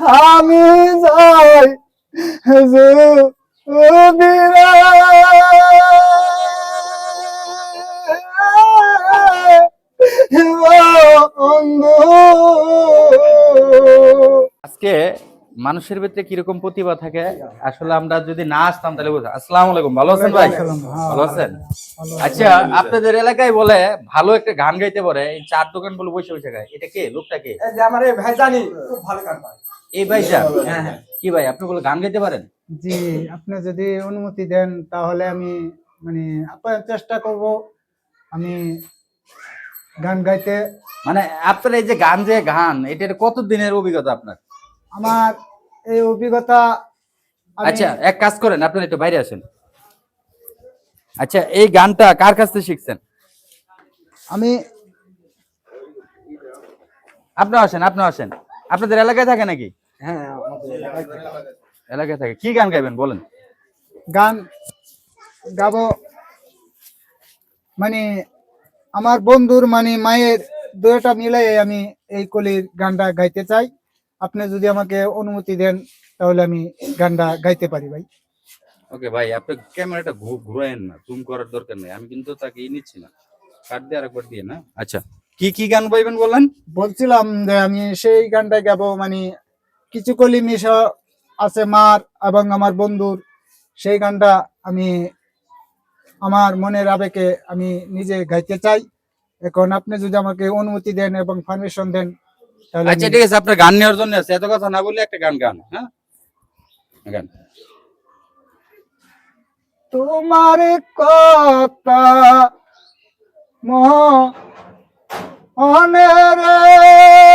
আমি যাই আজকে মানুষের ভিতরে কীরকম প্রতিভা থাকে? আসলে আমরা যদি না আসতাম তাহলে বুঝতাম। আসসালামু আলাইকুম। ভালো আছেন ভাই? ভালো আছেন? আচ্ছা আপনাদের এলাকায় বলে ভালো একটা গান গাইতে পারে এই চার দোকান বলে বসে বসে গায়। এটা কে? লোকটা কে? এই যে আমার এই ভাই জানি খুব ভালো গান পায় এই ভাইটা হ্যাঁ হ্যাঁ। কি ভাই আপনি বলে গান গাইতে পারেন? জি আপনি যদি অনুমতি দেন তাহলে আমি মানে আপনার চেষ্টা করব আমি গান গাইতে। মানে আপনার এই যে গান যে গান এটার কত দিনের অভিজ্ঞতা আপনার? আমার এই অভিজ্ঞতা আচ্ছা এক কাজ করেন আপনার একটু বাইরে আসেন। আচ্ছা এই গানটা কার কাছ থেকে শিখছেন? আমি আপনি আসেন আপনি আসেন। আপনাদের এলাকায় থাকে নাকি? হ্যাঁ আমাদের এলাকায় থাকে। কি গান গাইবেন বলেন? গান গাবো। মানে আমার বন্ধুর মানে মায়ের দুটা মিলাই আমি এই কলির গানটা গাইতে চাই। আপনি যদি আমাকে অনুমতি দেন তাহলে আমি গানটা গাইতে পারি ভাই। ওকে ভাই আপনি ক্যামেরাটা ঘুরায়েন না জুম করার দরকার নেই। আমি কিন্তু তাকে নিচ্ছি না। কাট দিয়ে আরেকবার দিয়ে না? আচ্ছা। কি কি গান গাইবেন বললেন বলছিলাম যে আমি সেই গানটা গাবো মানে কিছু কলি মিশা আছে মার এবং আমার বন্ধুর সেই গানটা আমি আমার মনের আবেগে আমি নিজে গাইতে চাই। এখন আপনি যদি আমাকে অনুমতি দেন এবং পারমিশন দেন তাহলে আচ্ছা ঠিক আছে আপনার গান নেওয়ার জন্য আছে। এত কথা না বলে একটা গান গান হ্যাঁ? গান। তোমার কথা মনে রে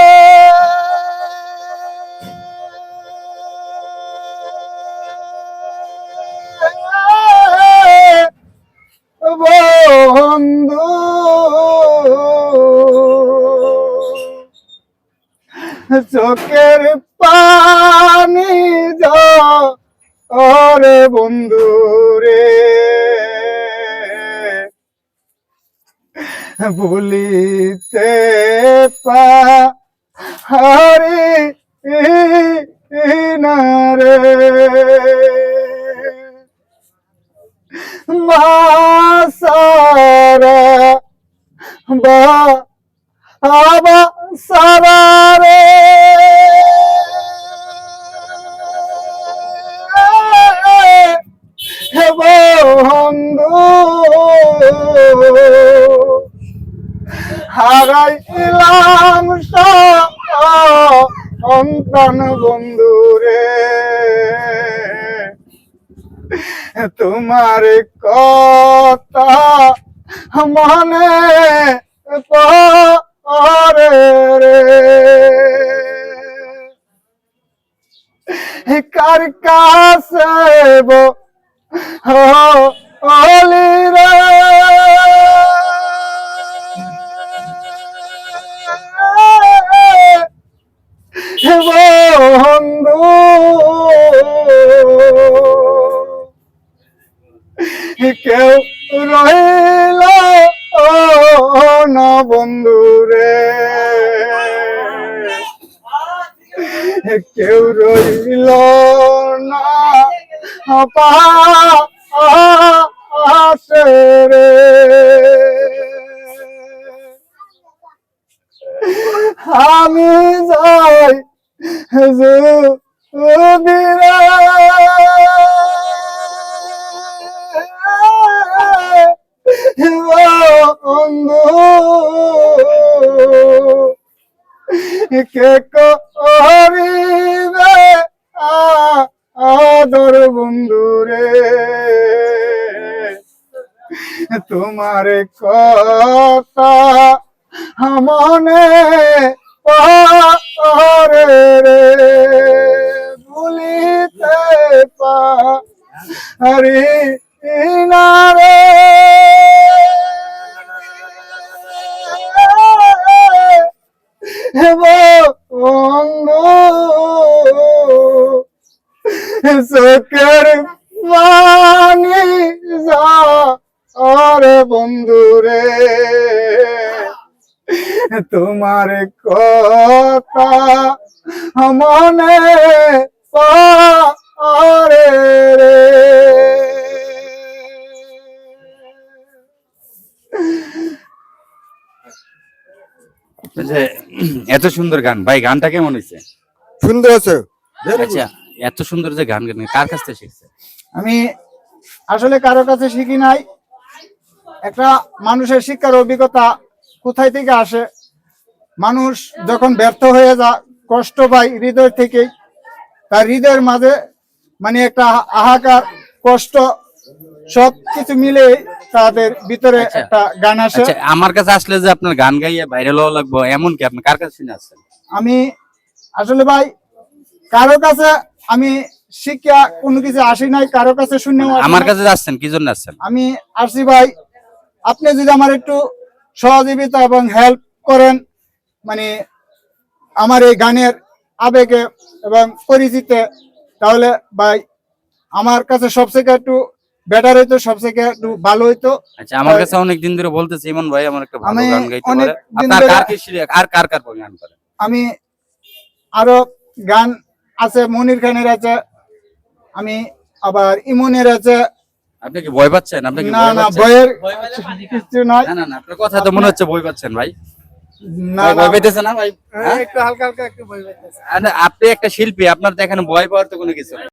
চোখের পানি যা ওরে বন্ধু রে। ভুলিতে পারি না রে। মাসারা বা আবা সারা রে। হে বন্ধু হারাইলাম সন্তান বন্ধু রে। তোমার কথা মনে পরে রে কার কাছে বলি রে বন্ধু কেউ রইল না বন্ধু রে কেউ রইল না। পাশে রে। আমি যাই যুদিরা বন্ধু কে করিবে আদর বন্ধু রে। তোমার কথা পরে রে। ভুলিতে পারি চোখের পানি আরে বন্ধু রে। তোমার কথা মনে পড়ে রে। যে এত সুন্দর গান ভাই গানটা কেমন হয়েছে? সুন্দর আছে। আচ্ছা এত সুন্দর যে গান গান কার কাছ থেকে শিখছে? আমি আসলে কারও কাছে শিখি নাই। একটা মানুষের শিক্ষার অভিজ্ঞতা কোথায় থেকে আসে? মানুষ যখন ব্যর্থ হয়ে যা কষ্ট পায় হৃদয় থেকে তার হৃদয়ের মাঝে মানে একটা হাহাকার কষ্ট সব কিছু মিলে তাদের ভিতরে আচ্ছা। একটা গান আসে। আচ্ছা আমার কাছে আসলে যে আপনার গান গাইয়ে ভাইরাল হওয়া লাগবে এমন কি আপনি কার কাছে শুনে আসছেন আমি আসলে ভাই কারও কাছে আমি শিক্ষা কোনো কিছু আসি নাই কারও কাছে আসি আমার কাছে আসছেন কি জন্য আসছেন? আমি আসি ভাই আপনি যদি আমার একটু সহযোগিতা এবং হেল্প করেন মানে আমার এই গানের আবেগে এবং পরিচিতে তাহলে ভাই আমার কাছে সবথেকে একটু বেটার হইতো সবথেকে একটু ভালো হইতো। আচ্ছা আমার কাছে অনেক দিন ধরে বলতেছে ইমন ভাই আমার একটা ভালো গান গাইতে পারে। আপনার কার কি আর কার কার গান করে আমি আরও গান আছে মনির খানের আছে আমি আবার ইমনের আছে। আপনি কি ভয় পাচ্ছেন? আপনি কি না না? বইয়ের কিছু নয় না না না আপনার কথা তো মনে হচ্ছে ভয় পাচ্ছেন ভাই। না না, ভয় পাইতেছে না ভাই? হ্যাঁ? একটু হালকা হালকা একটু ভয় আপনি একটা শিল্পী আপনার তো এখানে ভয় পাওয়ার তো কোনো কিছু